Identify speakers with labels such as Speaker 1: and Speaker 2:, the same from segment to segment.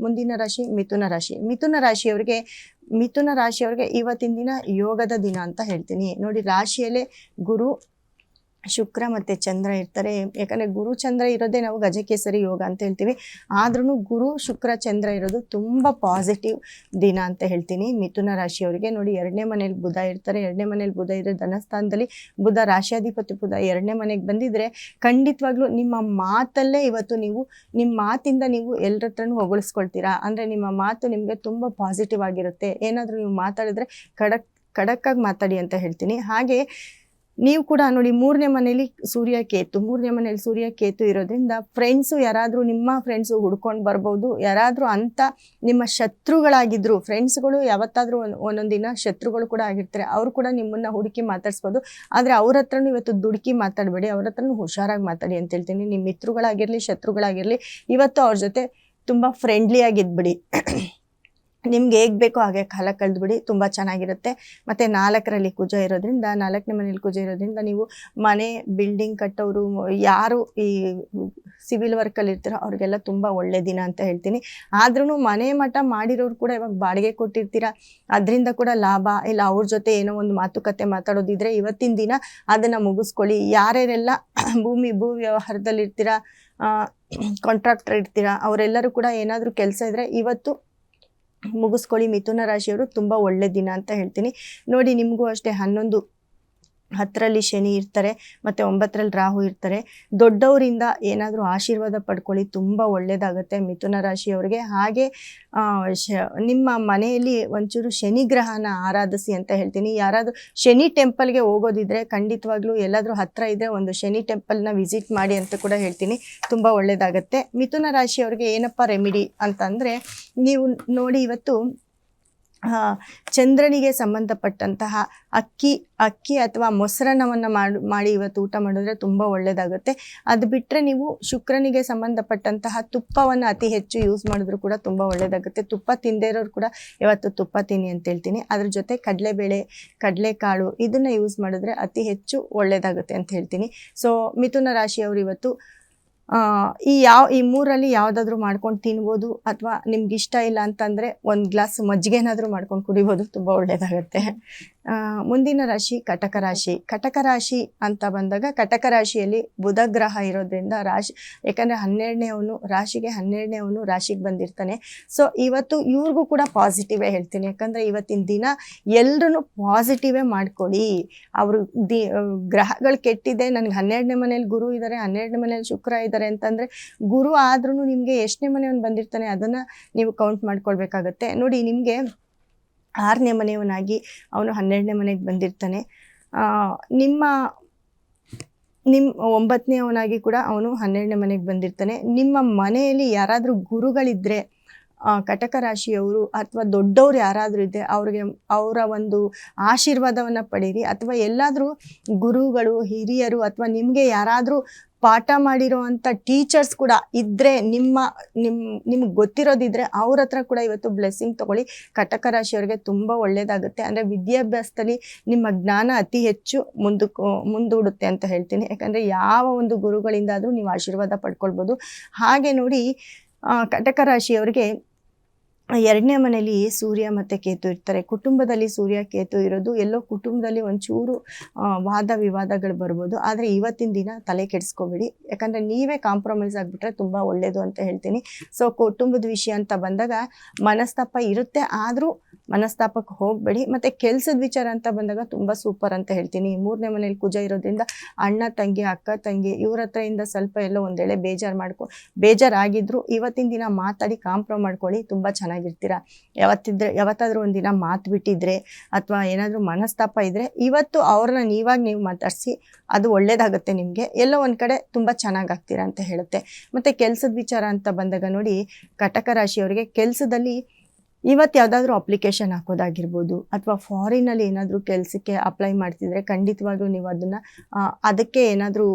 Speaker 1: ಮುಂದಿನ ರಾಶಿ ಮಿಥುನ ರಾಶಿ. ಮಿಥುನ ರಾಶಿಯವರಿಗೆ ಮಿಥುನ ರಾಶಿಯವರಿಗೆ ಇವತ್ತಿನ ದಿನ ಯೋಗದ ದಿನ ಅಂತ ಹೇಳ್ತೀನಿ. ನೋಡಿ, ರಾಶಿಯಲ್ಲೇ ಗುರು ಶುಕ್ರ ಮತ್ತು ಚಂದ್ರ ಇರ್ತಾರೆ. ಯಾಕಂದರೆ ಗುರು ಚಂದ್ರ ಇರೋದೇ ನಾವು ಗಜಕೇಸರಿ ಯೋಗ ಅಂತ ಹೇಳ್ತೀವಿ. ಆದ್ರೂ ಗುರು, ಶುಕ್ರ, ಚಂದ್ರ ಇರೋದು ತುಂಬ ಪಾಸಿಟಿವ್ ದಿನ ಅಂತ ಹೇಳ್ತೀನಿ. ಮಿಥುನ ರಾಶಿಯವರಿಗೆ ನೋಡಿ, ಎರಡನೇ ಮನೇಲಿ ಬುಧ ಇರ್ತಾರೆ. ಎರಡನೇ ಮನೇಲಿ ಬುಧ ಇದ್ರೆ ಧನಸ್ಥಾನದಲ್ಲಿ ಬುಧ ರಾಶಿಯಾಧಿಪತಿ ಬುಧ ಎರಡನೇ ಮನೆಗೆ ಬಂದಿದ್ರೆ ಖಂಡಿತವಾಗ್ಲೂ ನಿಮ್ಮ ಮಾತಲ್ಲೇ ಇವತ್ತು ನೀವು, ನಿಮ್ಮ ಮಾತಿಂದ ನೀವು ಎಲ್ಲರ ಹತ್ರನೂ ಹೊಗಳಿಸ್ಕೊಳ್ತೀರಾ? ಅಂದರೆ ನಿಮ್ಮ ಮಾತು ನಿಮಗೆ ತುಂಬ ಪಾಸಿಟಿವ್ ಆಗಿರುತ್ತೆ. ಏನಾದರೂ ನೀವು ಮಾತಾಡಿದ್ರೆ ಖಡಕ್ ಖಡಕ್ಕಾಗಿ ಮಾತಾಡಿ ಅಂತ ಹೇಳ್ತೀನಿ. ಹಾಗೆ ನೀವು ಕೂಡ ನೋಡಿ ಮೂರನೇ ಮನೇಲಿ ಸೂರ್ಯ ಕೇತು, ಮೂರನೇ ಮನೇಲಿ ಸೂರ್ಯ ಕೇತು ಇರೋದ್ರಿಂದ ಫ್ರೆಂಡ್ಸು ಯಾರಾದರೂ ನಿಮ್ಮ ಫ್ರೆಂಡ್ಸು ಹುಡ್ಕೊಂಡು ಬರ್ಬೋದು. ಯಾರಾದರೂ ಅಂತ ನಿಮ್ಮ ಶತ್ರುಗಳಾಗಿದ್ರು ಫ್ರೆಂಡ್ಸ್ಗಳು ಯಾವತ್ತಾದರೂ ಒಂದು, ಒಂದೊಂದು ದಿನ ಶತ್ರುಗಳು ಕೂಡ ಆಗಿರ್ತಾರೆ. ಅವರು ಕೂಡ ನಿಮ್ಮನ್ನ ಹುಡುಕಿ ಮಾತಾಡ್ಸ್ಬೋದು. ಆದರೆ ಅವ್ರ ಹತ್ರನೂ ಇವತ್ತು ದುಡುಕಿ ಮಾತಾಡಬೇಡಿ, ಅವ್ರ ಹತ್ರನೂ ಹುಷಾರಾಗಿ ಮಾತಾಡಿ ಅಂತ ಹೇಳ್ತೀನಿ. ನಿಮ್ಮ ಮಿತ್ರಗಳಾಗಿರಲಿ, ಶತ್ರುಗಳಾಗಿರಲಿ, ಇವತ್ತು ಅವ್ರ ಜೊತೆ ತುಂಬ ಫ್ರೆಂಡ್ಲಿ ಆಗಿದ್ಬಿಡಿ. ನಿಮ್ಗೆ ಹೇಗೆ ಬೇಕೋ ಹಾಗೆ ಕಾಲ ಕಳೆದ್ಬಿಡಿ, ತುಂಬ ಚೆನ್ನಾಗಿರುತ್ತೆ. ಮತ್ತು ನಾಲ್ಕರಲ್ಲಿ ಕುಜ ಇರೋದ್ರಿಂದ, ನಾಲ್ಕನೇ ಮನೇಲಿ ಕುಜ ಇರೋದ್ರಿಂದ ನೀವು ಮನೆ ಬಿಲ್ಡಿಂಗ್ ಕಟ್ಟೋರು, ಯಾರು ಈ ಸಿವಿಲ್ ವರ್ಕಲ್ಲಿ ಇರ್ತಾರೋ ಅವ್ರಿಗೆಲ್ಲ ತುಂಬ ಒಳ್ಳೆ ದಿನ ಅಂತ ಹೇಳ್ತೀನಿ. ಆದ್ರೂ ಮನೆ ಮಠ ಮಾಡಿರೋರು ಕೂಡ ಇವಾಗ ಬಾಡಿಗೆ ಕೊಟ್ಟಿರ್ತೀರ? ಅದರಿಂದ ಕೂಡ ಲಾಭ, ಇಲ್ಲ ಅವ್ರ ಜೊತೆ ಏನೋ ಒಂದು ಮಾತುಕತೆ ಮಾತಾಡೋದಿದ್ರೆ ಇವತ್ತಿನ ದಿನ ಅದನ್ನು ಮುಗಿಸ್ಕೊಳ್ಳಿ. ಯಾರ್ಯಾರೆಲ್ಲ ಭೂಮಿ ಭೂ ವ್ಯವಹಾರದಲ್ಲಿ ಇರ್ತೀರಾ ಕಾಂಟ್ರಾಕ್ಟರ್ ಇರ್ತೀರಾ, ಅವರೆಲ್ಲರೂ ಕೂಡ ಏನಾದರೂ ಕೆಲಸ ಇದ್ದರೆ ಇವತ್ತು ಮುಗಿಸ್ಕೊಳ್ಳಿ ಮಿಥುನ ರಾಶಿಯವರು ತುಂಬ ಒಳ್ಳೆ ದಿನ ಅಂತ ಹೇಳ್ತೀನಿ. ನೋಡಿ ನಿಮಗೂ ಅಷ್ಟೇ ಹನ್ನೊಂದು ಹತ್ತರಲ್ಲಿ ಶನಿ ಇರ್ತಾರೆ, ಮತ್ತು ಒಂಬತ್ತರಲ್ಲಿ ರಾಹು ಇರ್ತಾರೆ. ದೊಡ್ಡವರಿಂದ ಏನಾದರೂ ಆಶೀರ್ವಾದ ಪಡ್ಕೊಳ್ಳಿ, ತುಂಬ ಒಳ್ಳೆಯದಾಗುತ್ತೆ ಮಿಥುನ ರಾಶಿಯವರಿಗೆ. ಹಾಗೆ ನಿಮ್ಮ ಮನೆಯಲ್ಲಿ ಒಂಚೂರು ಶನಿ ಗ್ರಹನ ಆರಾಧಿಸಿ ಅಂತ ಹೇಳ್ತೀನಿ. ಯಾರಾದರೂ ಶನಿ ಟೆಂಪಲ್ಗೆ ಹೋಗೋದಿದ್ರೆ ಖಂಡಿತವಾಗ್ಲೂ ಎಲ್ಲಾದರೂ ಹತ್ತಿರ ಇದ್ದರೆ ಒಂದು ಶನಿ ಟೆಂಪಲ್ನ ವಿಸಿಟ್ ಮಾಡಿ ಅಂತ ಕೂಡ ಹೇಳ್ತೀನಿ. ತುಂಬ ಒಳ್ಳೆಯದಾಗತ್ತೆ ಮಿಥುನ ರಾಶಿಯವರಿಗೆ ಏನಪ್ಪ ರೆಮಿಡಿ ಅಂತಂದರೆ, ನೀವು ನೋಡಿ ಇವತ್ತು ಚಂದ್ರನಿಗೆ ಸಂಬಂಧಪಟ್ಟಂತಹ ಅಕ್ಕಿ ಅಕ್ಕಿ ಅಥವಾ ಮೊಸರನ್ನವನ್ನು ಮಾಡಿ ಮಾಡಿ ಇವತ್ತು ಊಟ ಮಾಡಿದ್ರೆ ತುಂಬ ಒಳ್ಳೆಯದಾಗುತ್ತೆ ಅದು ಬಿಟ್ಟರೆ ನೀವು ಶುಕ್ರನಿಗೆ ಸಂಬಂಧಪಟ್ಟಂತಹ ತುಪ್ಪವನ್ನು ಅತಿ ಹೆಚ್ಚು ಯೂಸ್ ಮಾಡಿದ್ರು ಕೂಡ ತುಂಬ ಒಳ್ಳೆಯದಾಗುತ್ತೆ ತುಪ್ಪ ತಿಂದಿರೋರು ಕೂಡ ಇವತ್ತು ತುಪ್ಪ ತಿನ್ನಿ ಅಂತ ಹೇಳ್ತೀನಿ. ಅದ್ರ ಜೊತೆ ಕಡಲೆಬೇಳೆ, ಕಡಲೆಕಾಳು ಇದನ್ನು ಯೂಸ್ ಮಾಡಿದ್ರೆ ಅತಿ ಹೆಚ್ಚು ಒಳ್ಳೆಯದಾಗುತ್ತೆ ಅಂತ ಹೇಳ್ತೀನಿ. ಸೊ ಮಿಥುನ ರಾಶಿಯವರು ಇವತ್ತು ಈ ಯಾವ ಈ ಮೂರಲ್ಲಿ ಯಾವುದಾದ್ರೂ ಮಾಡ್ಕೊಂಡು ತಿನ್ಬೋದು ಅಥವಾ ನಿಮ್ಗೆ ಇಷ್ಟ ಇಲ್ಲ ಅಂತಂದ್ರೆ ಒಂದು ಗ್ಲಾಸ್ ಮಜ್ಜಿಗೆನಾದರೂ ಮಾಡ್ಕೊಂಡು ಕುಡಿಬೋದು ತುಂಬಾ ಒಳ್ಳೆಯದಾಗತ್ತೆ ಆ, ಮುಂದಿನ ರಾಶಿ ಕಟಕ ರಾಶಿ. ಕಟಕ ರಾಶಿ ಅಂತ ಬಂದಾಗ ಕಟಕ ರಾಶಿಯಲ್ಲಿ ಬುಧ ಗ್ರಹ ಇರೋದ್ರಿಂದ ರಾಶಿ, ಯಾಕಂದರೆ ಹನ್ನೆರಡನೇ ಅವನು ರಾಶಿಗೆ ಹನ್ನೆರಡನೇ ಅವನು ರಾಶಿಗೆ ಬಂದಿರ್ತಾನೆ. ಸೊ ಇವತ್ತು ಇವ್ರಿಗೂ ಕೂಡ ಪಾಸಿಟಿವೇ ಹೇಳ್ತೀನಿ. ಯಾಕಂದರೆ ಇವತ್ತಿನ ದಿನ ಎಲ್ಲರೂ ಪಾಸಿಟಿವೇ ಮಾಡ್ಕೊಳ್ಳಿ. ಅವರು ದಿ ಗ್ರಹಗಳು ಕೆಟ್ಟಿದೆ, ನನಗೆ ಹನ್ನೆರಡನೇ ಮನೇಲಿ ಗುರು ಇದ್ದಾರೆ ಹನ್ನೆರಡನೇ ಮನೇಲಿ ಶುಕ್ರ ಇದ್ದಾರೆ ಅಂತಂದರೆ ಗುರು ಆದ್ರೂ ನಿಮಗೆ ಎಷ್ಟನೇ ಮನೆಯವನು ಬಂದಿರ್ತಾನೆ ಅದನ್ನು ನೀವು ಕೌಂಟ್ ಮಾಡ್ಕೊಳ್ಬೇಕಾಗತ್ತೆ. ನೋಡಿ, ನಿಮಗೆ ಆರನೇ ಮನೆಯವನಾಗಿ ಅವನು ಹನ್ನೆರಡನೇ ಮನೆಗೆ ಬಂದಿರ್ತಾನೆ. ನಿಮ್ಮ ನಿಮ್ಮ ಒಂಬತ್ತನೇ ಅವನಾಗಿ ಕೂಡ ಅವನು ಹನ್ನೆರಡನೇ ಮನೆಗೆ ಬಂದಿರ್ತಾನೆ. ನಿಮ್ಮ ಮನೆಯಲ್ಲಿ ಯಾರಾದರೂ ಗುರುಗಳಿದ್ದರೆ ಕಟಕ ರಾಶಿಯವರು ಅಥವಾ ದೊಡ್ಡವ್ರು ಯಾರಾದರೂ ಇದ್ದರೆ ಅವ್ರಿಗೆ ಅವರ ಒಂದು ಆಶೀರ್ವಾದವನ್ನು ಪಡೀರಿ. ಅಥವಾ ಎಲ್ಲಾದರೂ ಗುರುಗಳು, ಹಿರಿಯರು ಅಥವಾ ನಿಮಗೆ ಯಾರಾದರೂ ಪಾಠ ಮಾಡಿರೋ ಅಂಥ ಟೀಚರ್ಸ್ ಕೂಡ ಇದ್ದರೆ ನಿಮ್ಮ ನಿಮ್ಮ ನಿಮ್ಗೆ ಗೊತ್ತಿರೋದಿದ್ರೆ ಅವ್ರ ಹತ್ರ ಕೂಡ ಇವತ್ತು ಬ್ಲೆಸ್ಸಿಂಗ್ ತೊಗೊಳ್ಳಿ. ಕಟಕ ರಾಶಿಯವರಿಗೆ ತುಂಬ ಒಳ್ಳೆಯದಾಗುತ್ತೆ ಅಂದರೆ ವಿದ್ಯಾಭ್ಯಾಸದಲ್ಲಿ ನಿಮ್ಮ ಜ್ಞಾನ ಅತಿ ಹೆಚ್ಚು ಮುಂದು ಮುಂದೂಡುತ್ತೆ ಅಂತ ಹೇಳ್ತೀನಿ. ಯಾಕಂದರೆ ಯಾವ ಒಂದು ಗುರುಗಳಿಂದಾದರೂ ನೀವು ಆಶೀರ್ವಾದ ಪಡ್ಕೊಳ್ಬೋದು. ಹಾಗೆ ನೋಡಿ ಕಟಕ ರಾಶಿಯವರಿಗೆ ಎರಡನೇ ಮನೆಯಲ್ಲಿ ಸೂರ್ಯ ಮತ್ತು ಕೇತು ಇರ್ತಾರೆ. ಕುಟುಂಬದಲ್ಲಿ ಸೂರ್ಯ, ಕೇತು ಇರೋದು ಎಲ್ಲೋ ಕುಟುಂಬದಲ್ಲಿ ಒಂಚೂರು ವಾದ ವಿವಾದಗಳು ಬರ್ಬೋದು. ಆದರೆ ಇವತ್ತಿನ ದಿನ ತಲೆ ಕೆಡಿಸ್ಕೋಬೇಡಿ. ಯಾಕಂದರೆ ನೀವೇ ಕಾಂಪ್ರಮೈಸ್ ಆಗಿಬಿಟ್ರೆ ತುಂಬ ಒಳ್ಳೆಯದು ಅಂತ ಹೇಳ್ತೀನಿ. ಸೊ ಕುಟುಂಬದ ವಿಷಯ ಅಂತ ಬಂದಾಗ ಮನಸ್ತಾಪ ಇರುತ್ತೆ. ಆದರೂ ಮನಸ್ತಾಪಕ್ಕೆ ಹೋಗಬೇಡಿ. ಮತ್ತು ಕೆಲಸದ ವಿಚಾರ ಅಂತ ಬಂದಾಗ ತುಂಬ ಸೂಪರ್ ಅಂತ ಹೇಳ್ತೀನಿ. ಮೂರನೇ ಮನೇಲಿ ಕುಜ ಇರೋದ್ರಿಂದ ಅಣ್ಣ, ತಂಗಿ, ಅಕ್ಕ, ತಂಗಿ ಇವ್ರ ಹತ್ರದಿಂದ ಸ್ವಲ್ಪ ಎಲ್ಲೋ ಒಂದೇಳೆ ಬೇಜಾರು ಮಾಡ್ಕೊ, ಬೇಜಾರಾಗಿದ್ರು ಇವತ್ತಿನ ದಿನ ಮಾತಾಡಿ ಕಾಂಪ್ರೋ ಮಾಡ್ಕೊಳ್ಳಿ, ತುಂಬ ಚೆನ್ನಾಗಿರ್ತೀರ. ಯಾವತ್ತಿದ್ರೆ ಒಂದು ಒಂದಿನ ಮಾತು ಬಿಟ್ಟಿದ್ರೆ ಅಥವಾ ಏನಾದರೂ ಮನಸ್ತಾಪ ಇದ್ದರೆ ಇವತ್ತು ಅವ್ರನ್ನ ನೀವಾಗ ನೀವು ಮಾತಾಡಿಸಿ ಅದು ಒಳ್ಳೇದಾಗುತ್ತೆ ನಿಮಗೆ. ಎಲ್ಲೋ ಒಂದು ಕಡೆ ತುಂಬ ಚೆನ್ನಾಗಾಗ್ತೀರಾ ಅಂತ ಹೇಳುತ್ತೆ. ಮತ್ತು ಕೆಲಸದ ವಿಚಾರ ಅಂತ ಬಂದಾಗ ನೋಡಿ, ಕಟಕ ರಾಶಿಯವರಿಗೆ ಕೆಲಸದಲ್ಲಿ ಇವತ್ತು ಯಾವುದಾದ್ರೂ ಅಪ್ಲಿಕೇಶನ್ ಹಾಕೋದಾಗಿರ್ಬೋದು ಅಥವಾ ಫಾರಿನಲ್ಲಿ ಏನಾದರೂ ಕೆಲಸಕ್ಕೆ ಅಪ್ಲೈ ಮಾಡ್ತಿದ್ರೆ ಖಂಡಿತವಾಗ್ಲೂ ನೀವು ಅದನ್ನು ಅದಕ್ಕೆ ಏನಾದರೂ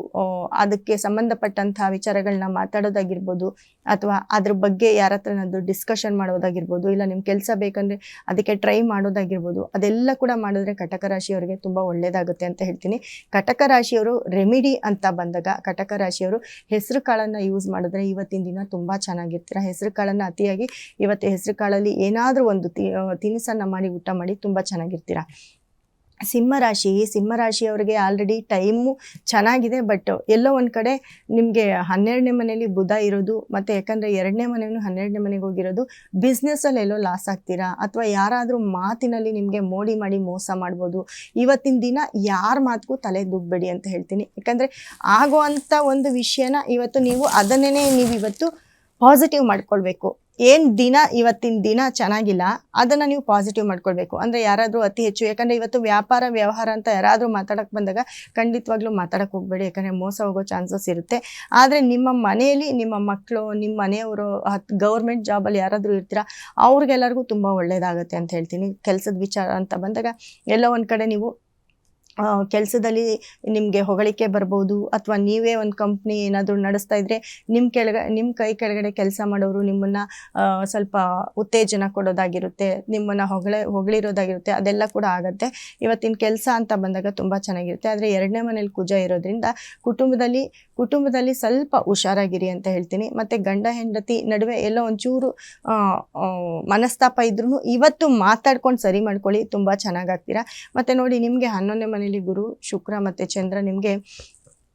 Speaker 1: ಅದಕ್ಕೆ ಸಂಬಂಧಪಟ್ಟಂಥ ವಿಚಾರಗಳನ್ನ ಮಾತಾಡೋದಾಗಿರ್ಬೋದು ಅಥವಾ ಅದ್ರ ಬಗ್ಗೆ ಯಾರ ಹತ್ರನಾದ್ರೂ ಡಿಸ್ಕಷನ್ ಮಾಡೋದಾಗಿರ್ಬೋದು ಇಲ್ಲ ನಿಮ್ಮ ಕೆಲಸ ಬೇಕಂದರೆ ಅದಕ್ಕೆ ಟ್ರೈ ಮಾಡೋದಾಗಿರ್ಬೋದು ಅದೆಲ್ಲ ಕೂಡ ಮಾಡಿದ್ರೆ ಕಟಕ ರಾಶಿಯವರಿಗೆ ತುಂಬ ಒಳ್ಳೆಯದಾಗುತ್ತೆ ಅಂತ ಹೇಳ್ತೀನಿ. ಕಟಕ ರಾಶಿಯವರು ರೆಮಿಡಿ ಅಂತ ಬಂದಾಗ, ಕಟಕ ರಾಶಿಯವರು ಹೆಸರು ಕಾಳನ್ನು ಯೂಸ್ ಮಾಡಿದ್ರೆ ಇವತ್ತಿನ ದಿನ ತುಂಬ ಚೆನ್ನಾಗಿರ್ತೀರ. ಹೆಸರು ಕಾಳನ್ನು ಅತಿಯಾಗಿ ಇವತ್ತು ಹೆಸರು ಕಾಳಲ್ಲಿ ಏನಾದರೂ ಒಂದು ತಿನಿಸನ್ನ ಮಾಡಿ, ಊಟ ಮಾಡಿ ತುಂಬ ಚೆನ್ನಾಗಿರ್ತೀರ? ಸಿಂಹರಾಶಿ, ಸಿಂಹರಾಶಿಯವರಿಗೆ ಆಲ್ರೆಡಿ ಟೈಮು ಚೆನ್ನಾಗಿದೆ ಬಟ್ ಎಲ್ಲೋ ಒಂದು ಕಡೆ ನಿಮಗೆ ಹನ್ನೆರಡನೇ ಮನೆಯಲ್ಲಿ ಬುಧ ಇರೋದು, ಮತ್ತು ಯಾಕಂದರೆ ಎರಡನೇ ಮನೆಯೂ ಹನ್ನೆರಡನೇ ಮನೆಗೆ ಹೋಗಿರೋದು ಬಿಸ್ನೆಸ್ಸಲ್ಲಿ ಎಲ್ಲೋ ಲಾಸ್ ಆಗ್ತೀರಾ? ಅಥವಾ ಯಾರಾದರೂ ಮಾತಿನಲ್ಲಿ ನಿಮಗೆ ಮೋಡಿ ಮಾಡಿ ಮೋಸ ಮಾಡ್ಬೋದು, ಇವತ್ತಿನ ದಿನ ಯಾರ ಮಾತಿಗೂ ತಲೆ ದುಗ್ಬೇಡಿ ಅಂತ ಹೇಳ್ತೀನಿ. ಯಾಕಂದರೆ ಆಗುವಂಥ ಒಂದು ವಿಷಯನ ಇವತ್ತು ನೀವು ಅದನ್ನೇ ನೀವು ಇವತ್ತು ಪಾಸಿಟಿವ್ ಮಾಡ್ಕೊಳ್ಬೇಕು. ಏನು ದಿನ ಇವತ್ತಿನ ದಿನ ಚೆನ್ನಾಗಿಲ್ಲ, ಅದನ್ನು ನೀವು ಪಾಸಿಟಿವ್ ಮಾಡ್ಕೊಳ್ಬೇಕು. ಅಂದರೆ ಯಾರಾದರೂ ಅತಿ ಹೆಚ್ಚು, ಯಾಕಂದರೆ ಇವತ್ತು ವ್ಯಾಪಾರ, ವ್ಯವಹಾರ ಅಂತ ಯಾರಾದರೂ ಮಾತಾಡೋಕ್ಕೆ ಬಂದಾಗ ಖಂಡಿತವಾಗ್ಲೂ ಮಾತಾಡೋಕ್ಕೆ ಹೋಗಬೇಡಿ, ಯಾಕಂದರೆ ಮೋಸ ಹೋಗೋ ಚಾನ್ಸಸ್ ಇರುತ್ತೆ. ಆದರೆ ನಿಮ್ಮ ಮನೆಯಲ್ಲಿ ನಿಮ್ಮ ಮಕ್ಕಳು ನಿಮ್ಮ ಮನೆಯವರು ಹತ್ತು ಗೌರ್ಮೆಂಟ್ ಜಾಬಲ್ಲಿ ಯಾರಾದರೂ ಇರ್ತೀರಾ, ಅವ್ರಿಗೆಲ್ಲರಿಗೂ ತುಂಬ ಒಳ್ಳೆಯದಾಗುತ್ತೆ ಅಂತ ಹೇಳ್ತೀನಿ. ಕೆಲಸದ ವಿಚಾರ ಅಂತ ಬಂದಾಗ ಎಲ್ಲೋ ಒಂದು ಕಡೆ ನೀವು ಕೆಲಸದಲ್ಲಿ ನಿಮಗೆ ಹೊಗಳಿಕೆ ಬರ್ಬೋದು ಅಥವಾ ನೀವೇ ಒಂದು ಕಂಪ್ನಿ ಏನಾದರೂ ನಡೆಸ್ತಾ ಇದ್ದರೆ ನಿಮ್ಮ ಕೆಳಗ ನಿಮ್ಮ ಕೈ ಕೆಳಗಡೆ ಕೆಲಸ ಮಾಡೋರು ನಿಮ್ಮನ್ನು ಸ್ವಲ್ಪ ಉತ್ತೇಜನ ಕೊಡೋದಾಗಿರುತ್ತೆ, ನಿಮ್ಮನ್ನು ಹೊಗಳ, ಹೊಗಳಿರೋದಾಗಿರುತ್ತೆ, ಅದೆಲ್ಲ ಕೂಡ ಆಗುತ್ತೆ. ಇವತ್ತಿನ ಕೆಲಸ ಅಂತ ಬಂದಾಗ ತುಂಬ ಚೆನ್ನಾಗಿರುತ್ತೆ. ಆದರೆ ಎರಡನೇ ಮನೇಲಿ ಕುಜ ಇರೋದ್ರಿಂದ ಕುಟುಂಬದಲ್ಲಿ ಕುಟುಂಬದಲ್ಲಿ ಸ್ವಲ್ಪ ಹುಷಾರಾಗಿರಿ ಅಂತ ಹೇಳ್ತೀನಿ. ಮತ್ತು ಗಂಡ, ಹೆಂಡತಿ ನಡುವೆ ಎಲ್ಲೋ ಒಂಚೂರು ಮನಸ್ತಾಪ ಇದ್ರೂ ಇವತ್ತು ಮಾತಾಡ್ಕೊಂಡು ಸರಿ ಮಾಡ್ಕೊಳ್ಳಿ, ತುಂಬ ಚೆನ್ನಾಗಾಗ್ತೀರಾ ಮತ್ತು ನೋಡಿ ನಿಮಗೆ ಹನ್ನೊಂದನೇ ಮನೇಲಿ ಗುರು ಶುಕ್ರ ಮತ್ತೆ ಚಂದ್ರ ನಿಮಗೆ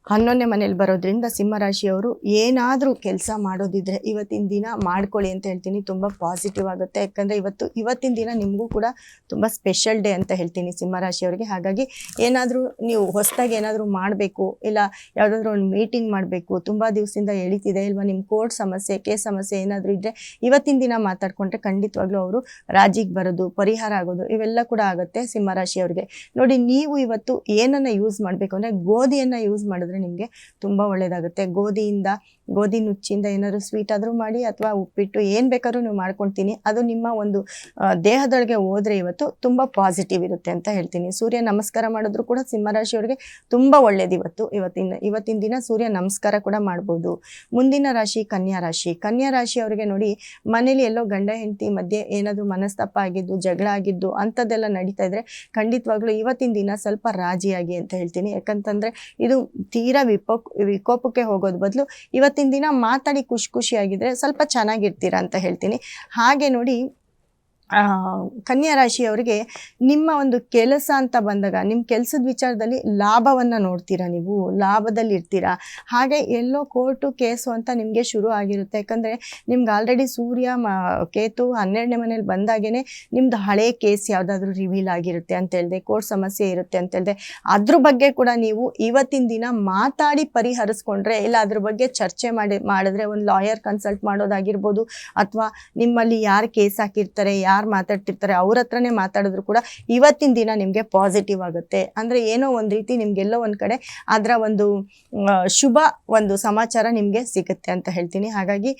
Speaker 1: ಹನ್ನೊಂದನೇ ಮನೇಲಿ ಬರೋದ್ರಿಂದ ಸಿಂಹರಾಶಿಯವರು ಏನಾದರೂ ಕೆಲಸ ಮಾಡೋದಿದ್ರೆ ಇವತ್ತಿನ ದಿನ ಮಾಡ್ಕೊಳ್ಳಿ ಅಂತ ಹೇಳ್ತೀನಿ. ತುಂಬ ಪಾಸಿಟಿವ್ ಆಗುತ್ತೆ. ಯಾಕಂದರೆ ಇವತ್ತು, ಇವತ್ತಿನ ದಿನ ನಿಮಗೂ ಕೂಡ ತುಂಬ ಸ್ಪೆಷಲ್ ಡೇ ಅಂತ ಹೇಳ್ತೀನಿ ಸಿಂಹರಾಶಿಯವರಿಗೆ. ಹಾಗಾಗಿ ಏನಾದರೂ ನೀವು ಹೊಸದಾಗಿ ಏನಾದರೂ ಮಾಡಬೇಕು, ಇಲ್ಲ ಯಾವುದಾದ್ರೂ ಒಂದು ಮೀಟಿಂಗ್ ಮಾಡಬೇಕು, ತುಂಬ ದಿವಸದಿಂದ ಎಳಿತಿದೆ, ಇಲ್ವಾ ನಿಮ್ಮ ಕೋರ್ಟ್ ಸಮಸ್ಯೆ ಕೇಸ್ ಸಮಸ್ಯೆ ಏನಾದರೂ ಇದ್ದರೆ ಇವತ್ತಿನ ದಿನ ಮಾತಾಡ್ಕೊಂಡ್ರೆ ಖಂಡಿತವಾಗ್ಲೂ ಅವರು ರಾಜಿಗೆ ಬರೋದು, ಪರಿಹಾರ ಆಗೋದು, ಇವೆಲ್ಲ ಕೂಡ ಆಗುತ್ತೆ ಸಿಂಹರಾಶಿಯವರಿಗೆ. ನೋಡಿ, ನೀವು ಇವತ್ತು ಏನನ್ನು ಯೂಸ್ ಮಾಡಬೇಕು ಅಂದರೆ ಗೋಧಿಯನ್ನು ಯೂಸ್ ಮಾಡಿದ್ರೆ ನಿಮಗೆ ತುಂಬ ಒಳ್ಳೆಯದಾಗುತ್ತೆ ಗೋಧಿಯಿಂದ, ಗೋಧಿ ನುಚ್ಚಿಂದ ಏನಾದರೂ ಸ್ವೀಟ್ ಆದರೂ ಮಾಡಿ ಅಥವಾ ಉಪ್ಪಿಟ್ಟು ಏನು ಬೇಕಾದ್ರೂ ನೀವು ಮಾಡ್ಕೊಳ್ತೀನಿ. ಅದು ನಿಮ್ಮ ಒಂದು ದೇಹದೊಳಗೆ ಹೋದರೆ ಇವತ್ತು ತುಂಬ ಪಾಸಿಟಿವ್ ಇರುತ್ತೆ ಅಂತ ಹೇಳ್ತೀನಿ. ಸೂರ್ಯ ನಮಸ್ಕಾರ ಮಾಡಿದ್ರು ಕೂಡ ಸಿಂಹರಾಶಿಯವರಿಗೆ ತುಂಬ ಒಳ್ಳೇದು ಇವತ್ತು. ಇವತ್ತಿನ ಇವತ್ತಿನ ದಿನ ಸೂರ್ಯ ನಮಸ್ಕಾರ ಕೂಡ ಮಾಡ್ಬೋದು. ಮುಂದಿನ ರಾಶಿ ಕನ್ಯಾ ರಾಶಿ. ಕನ್ಯಾ ರಾಶಿಯವರಿಗೆ ನೋಡಿ ಮನೇಲಿ ಎಲ್ಲೋ ಗಂಡ, ಹೆಂಡತಿ ಮಧ್ಯೆ ಏನಾದರೂ ಮನಸ್ತಾಪ ಆಗಿದ್ದು, ಜಗಳ ಆಗಿದ್ದು ಅಂಥದ್ದೆಲ್ಲ ನಡೀತಾ ಇದ್ರೆ ಖಂಡಿತವಾಗ್ಲೂ ಇವತ್ತಿನ ದಿನ ಸ್ವಲ್ಪ ರಾಜಿಯಾಗಿ ಅಂತ ಹೇಳ್ತೀನಿ. ಯಾಕಂತಂದರೆ ಇದು ತೀರಾ ವಿಪೋಕ್ ವಿಕೋಪಕ್ಕೆ ಹೋಗೋದು ಬದಲು ಇವತ್ತಿನ ದಿನ ಮಾತಾಡಿ ಖುಷಿ ಖುಷಿಯಾಗಿದ್ದರೆ ಸ್ವಲ್ಪ ಚೆನ್ನಾಗಿರ್ತೀರ ಅಂತ ಹೇಳ್ತೀನಿ. ಹಾಗೆ ನೋಡಿ ಕನ್ಯಾ ರಾಶಿಯವರಿಗೆ ನಿಮ್ಮ ಒಂದು ಕೆಲಸ ಅಂತ ಬಂದಾಗ ನಿಮ್ಮ ಕೆಲಸದ ವಿಚಾರದಲ್ಲಿ ಲಾಭವನ್ನು ನೋಡ್ತೀರಾ ನೀವು? ಲಾಭದಲ್ಲಿ ಇರ್ತೀರಾ? ಹಾಗೆ ಎಲ್ಲೋ ಕೋರ್ಟು ಕೇಸು ಅಂತ ನಿಮಗೆ ಶುರು ಆಗಿರುತ್ತೆ. ಯಾಕಂದರೆ ನಿಮ್ಗೆ ಆಲ್ರೆಡಿ ಸೂರ್ಯ, ಮ, ಕೇತು ಹನ್ನೆರಡನೇ ಮನೇಲಿ ಬಂದಾಗೇ ನಿಮ್ಮದು ಹಳೆ ಕೇಸ್ ಯಾವುದಾದ್ರೂ ರಿವೀಲ್ ಆಗಿರುತ್ತೆ ಅಂತ ಹೇಳಿದೆ ಕೋರ್ಟ್ ಸಮಸ್ಯೆ ಇರುತ್ತೆ ಅಂತ ಹೇಳಿದೆ ಅದ್ರ ಬಗ್ಗೆ ಕೂಡ ನೀವು ಇವತ್ತಿನ ದಿನ ಮಾತಾಡಿ ಪರಿಹರಿಸ್ಕೊಂಡ್ರೆ, ಇಲ್ಲ ಅದ್ರ ಬಗ್ಗೆ ಚರ್ಚೆ ಮಾಡಿ, ಮಾಡಿದ್ರೆ ಒಂದು ಲಾಯರ್ ಕನ್ಸಲ್ಟ್ ಮಾಡೋದಾಗಿರ್ಬೋದು, ಅಥವಾ ನಿಮ್ಮಲ್ಲಿ ಯಾರು ಕೇಸ್ ಹಾಕಿರ್ತಾರೆ, ಯಾರು ಮಾತಾಡ್ತಿರ್ತಾರೆ, ಅವ್ರ ಹತ್ರನೇ ಮಾತಾಡಿದ್ರು ಕೂಡ ಇವತ್ತಿನ ದಿನ ನಿಮಗೆ ಪಾಸಿಟಿವ್ ಆಗುತ್ತೆ. ಅಂದರೆ ಏನೋ ಒಂದು ರೀತಿ ನಿಮಗೆಲ್ಲೋ ಒಂದು ಕಡೆ ಅದರ ಒಂದು ಶುಭ ಒಂದು ಸಮಾಚಾರ ನಿಮಗೆ ಸಿಗುತ್ತೆ ಅಂತ ಹೇಳ್ತೀನಿ. ಹಾಗಾಗಿ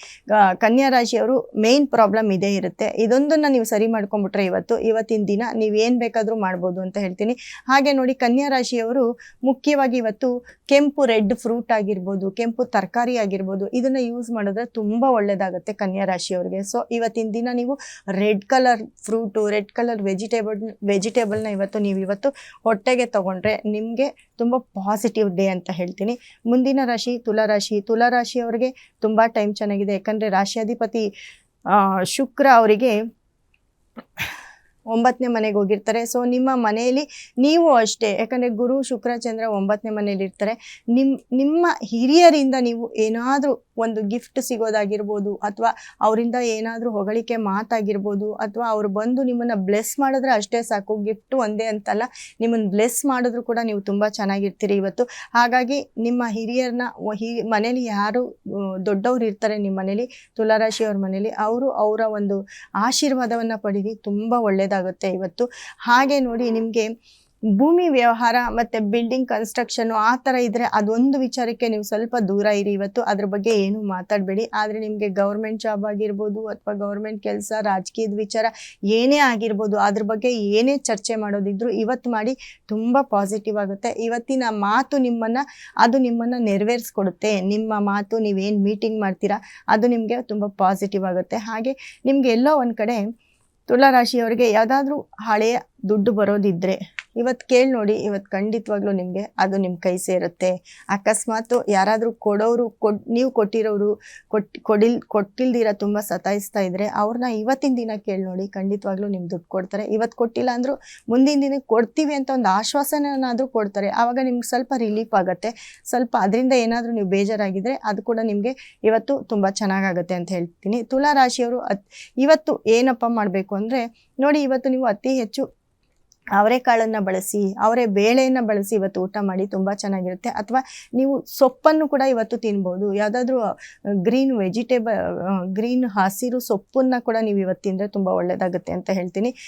Speaker 1: ಕನ್ಯಾ ರಾಶಿಯವರು ಮೇನ್ ಪ್ರಾಬ್ಲಮ್ ಇದೇ ಇರುತ್ತೆ. ಇದೊಂದನ್ನು ನೀವು ಸರಿ ಮಾಡ್ಕೊಂಡ್ಬಿಟ್ರೆ ಇವತ್ತು, ಇವತ್ತಿನ ದಿನ ನೀವು ಏನು ಬೇಕಾದರೂ ಮಾಡ್ಬೋದು ಅಂತ ಹೇಳ್ತೀನಿ. ಹಾಗೆ ನೋಡಿ, ಕನ್ಯಾ ರಾಶಿಯವರು ಮುಖ್ಯವಾಗಿ ಇವತ್ತು ಕೆಂಪು ರೆಡ್ ಫ್ರೂಟ್ ಆಗಿರ್ಬೋದು, ಕೆಂಪು ತರಕಾರಿ ಆಗಿರ್ಬೋದು, ಇದನ್ನು ಯೂಸ್ ಮಾಡಿದ್ರೆ ತುಂಬ ಒಳ್ಳೆಯದಾಗುತ್ತೆ ಕನ್ಯಾ ರಾಶಿಯವರಿಗೆ. ಸೊ ಇವತ್ತಿನ ದಿನ ನೀವು red colour fruit red colour vegetable ವೆಜಿಟೇಬಲ್ನ ಇವತ್ತು ನೀವು ಇವತ್ತು ಹೊಟ್ಟೆಗೆ ತಗೊಂಡ್ರೆ ನಿಮಗೆ ತುಂಬ ಪಾಸಿಟಿವ್ ಡೇ ಅಂತ ಹೇಳ್ತೀನಿ. ಮುಂದಿನ ರಾಶಿ ತುಲಾರಾಶಿ ರಾಶಿ. ತುಲಾ ರಾಶಿಯವರಿಗೆ ತುಂಬ ಟೈಮ್ ಚೆನ್ನಾಗಿದೆ. ಯಾಕಂದರೆ ರಾಶಿಯಾಧಿಪತಿ ಶುಕ್ರ ಅವರಿಗೆ ಒಂಬತ್ತನೇ ಮನೆಗೆ ಹೋಗಿರ್ತಾರೆ. ಸೊ ನಿಮ್ಮ ಮನೆಯಲ್ಲಿ ನೀವು ಅಷ್ಟೇ. ಯಾಕಂದರೆ ಗುರು, ಶುಕ್ರ, ಚಂದ್ರ ಒಂಬತ್ತನೇ ಮನೆಯಲ್ಲಿರ್ತಾರೆ ನಿಮ್ಮ ನಿಮ್ಮ ಹಿರಿಯರಿಂದ ನೀವು ಏನಾದರೂ ಒಂದು ಗಿಫ್ಟ್ ಸಿಗೋದಾಗಿರ್ಬೋದು ಅಥವಾ ಅವರಿಂದ ಏನಾದರೂ ಹೊಗಳಿಕೆ ಮಾತಾಗಿರ್ಬೋದು ಅಥವಾ ಅವ್ರು ಬಂದು ನಿಮ್ಮನ್ನು ಬ್ಲೆಸ್ ಮಾಡಿದ್ರೆ ಅಷ್ಟೇ ಸಾಕು ಗಿಫ್ಟ್ ಒಂದೇ ಅಂತಲ್ಲ, ನಿಮ್ಮನ್ನು ಬ್ಲೆಸ್ ಮಾಡಿದ್ರು ಕೂಡ ನೀವು ತುಂಬ ಚೆನ್ನಾಗಿರ್ತೀರಿ ಇವತ್ತು. ಹಾಗಾಗಿ ನಿಮ್ಮ ಹಿರಿಯರನ್ನ ಹಿ, ಮನೇಲಿ ಯಾರು ದೊಡ್ಡವ್ರು ಇರ್ತಾರೆ ನಿಮ್ಮ ಮನೇಲಿ ತುಲಾರಾಶಿಯವ್ರ ಮನೇಲಿ, ಅವರು ಅವರ ಒಂದು ಆಶೀರ್ವಾದವನ್ನು ಪಡೀರಿ, ತುಂಬ ಒಳ್ಳೆಯದಾಗುತ್ತೆ ಇವತ್ತು. ಹಾಗೆ ನೋಡಿ ನಿಮಗೆ ಭೂಮಿ ವ್ಯವಹಾರ ಮತ್ತು ಬಿಲ್ಡಿಂಗ್ ಕನ್ಸ್ಟ್ರಕ್ಷನು ಆ ಥರ ಇದ್ದರೆ ಅದೊಂದು ವಿಚಾರಕ್ಕೆ ನೀವು ಸ್ವಲ್ಪ ದೂರ ಇರಿ. ಇವತ್ತು ಅದ್ರ ಬಗ್ಗೆ ಏನು ಮಾತಾಡಬೇಡಿ. ಆದರೆ ನಿಮಗೆ ಗೌರ್ಮೆಂಟ್ ಜಾಬ್ ಆಗಿರ್ಬೋದು ಅಥವಾ ಗೌರ್ಮೆಂಟ್ ಕೆಲಸ, ರಾಜಕೀಯದ ವಿಚಾರ ಏನೇ ಆಗಿರ್ಬೋದು, ಅದ್ರ ಬಗ್ಗೆ ಏನೇ ಚರ್ಚೆ ಮಾಡೋದಿದ್ರು ಇವತ್ತು ಮಾಡಿ ತುಂಬ ಪಾಸಿಟಿವ್ ಆಗುತ್ತೆ. ಇವತ್ತಿನ ಮಾತು ನಿಮ್ಮನ್ನು, ಅದು ನಿಮ್ಮನ್ನು ನೆರವೇರಿಸ್ಕೊಡುತ್ತೆ. ನಿಮ್ಮ ಮಾತು ನೀವೇನು ಮೀಟಿಂಗ್ ಮಾಡ್ತೀರಾ, ಅದು ನಿಮಗೆ ತುಂಬ ಪಾಸಿಟಿವ್ ಆಗುತ್ತೆ. ಹಾಗೆ ನಿಮಗೆ ಎಲ್ಲೋ ಒಂದು ಕಡೆ ತುಲಾರಾಶಿಯವರಿಗೆ ಯಾವುದಾದ್ರೂ ಹಳೆಯ ದುಡ್ಡು ಬರೋದಿದ್ದರೆ ಇವತ್ತು ಕೇಳಿ ನೋಡಿ ಇವತ್ತು ಖಂಡಿತವಾಗ್ಲೂ ನಿಮಗೆ ಅದು ನಿಮ್ಮ ಕೈ ಸೇರುತ್ತೆ. ಅಕಸ್ಮಾತ್ ಯಾರಾದರೂ ಕೊಡೋರು ಕೊಡ್, ನೀವು ಕೊಟ್ಟಿರೋರು ಕೊಟ್, ಕೊಡಿಲ್, ಕೊಟ್ಟಿಲ್ದಿರ ತುಂಬ ಸತಾಯಿಸ್ತಾ ಇದ್ದರೆ ಅವ್ರನ್ನ ಇವತ್ತಿನ ದಿನ ಕೇಳಿ ನೋಡಿ, ಖಂಡಿತವಾಗ್ಲೂ ನಿಮ್ಮ ದುಡ್ಡು ಕೊಡ್ತಾರೆ. ಇವತ್ತು ಕೊಟ್ಟಿಲ್ಲ ಅಂದರೂ ಮುಂದಿನ ದಿನಕ್ಕೆ ಕೊಡ್ತೀವಿ ಅಂತ ಒಂದು ಆಶ್ವಾಸನಾದರೂ ಕೊಡ್ತಾರೆ. ಆವಾಗ ನಿಮ್ಗೆ ಸ್ವಲ್ಪ ರಿಲೀಫ್ ಆಗುತ್ತೆ. ಸ್ವಲ್ಪ ಅದರಿಂದ ಏನಾದರೂ ನೀವು ಬೇಜಾರಾಗಿದ್ದರೆ ಅದು ಕೂಡ ನಿಮಗೆ ಇವತ್ತು ತುಂಬ ಚೆನ್ನಾಗಾಗುತ್ತೆ ಅಂತ ಹೇಳ್ತೀನಿ. ತುಲಾ ರಾಶಿಯವರು ಅತ್, ಇವತ್ತು ಏನಪ್ಪ ಮಾಡಬೇಕು ಅಂದರೆ ನೋಡಿ, ಇವತ್ತು ನೀವು ಅತಿ ಹೆಚ್ಚು ಅವರೆಕಾಳನ್ನು ಬಳಸಿ, ಅವರೇ ಬೇಳೆಯನ್ನು ಬಳಸಿ ಇವತ್ತು ಊಟ ಮಾಡಿ ತುಂಬ ಚೆನ್ನಾಗಿರುತ್ತೆ. ಅಥವಾ ನೀವು ಸೊಪ್ಪನ್ನು ಕೂಡ ಇವತ್ತು ತಿನ್ಬೋದು. ಯಾವುದಾದ್ರೂ ಗ್ರೀನ್ ವೆಜಿಟೇಬಲ್ ಗ್ರೀನ್ ಹಸಿರು ಸೊಪ್ಪನ್ನು ಕೂಡ ನೀವು ಇವತ್ತು ತಿಂದರೆ ತುಂಬ ಒಳ್ಳೆಯದಾಗುತ್ತೆ ಅಂತ ಹೇಳ್ತೀನಿ.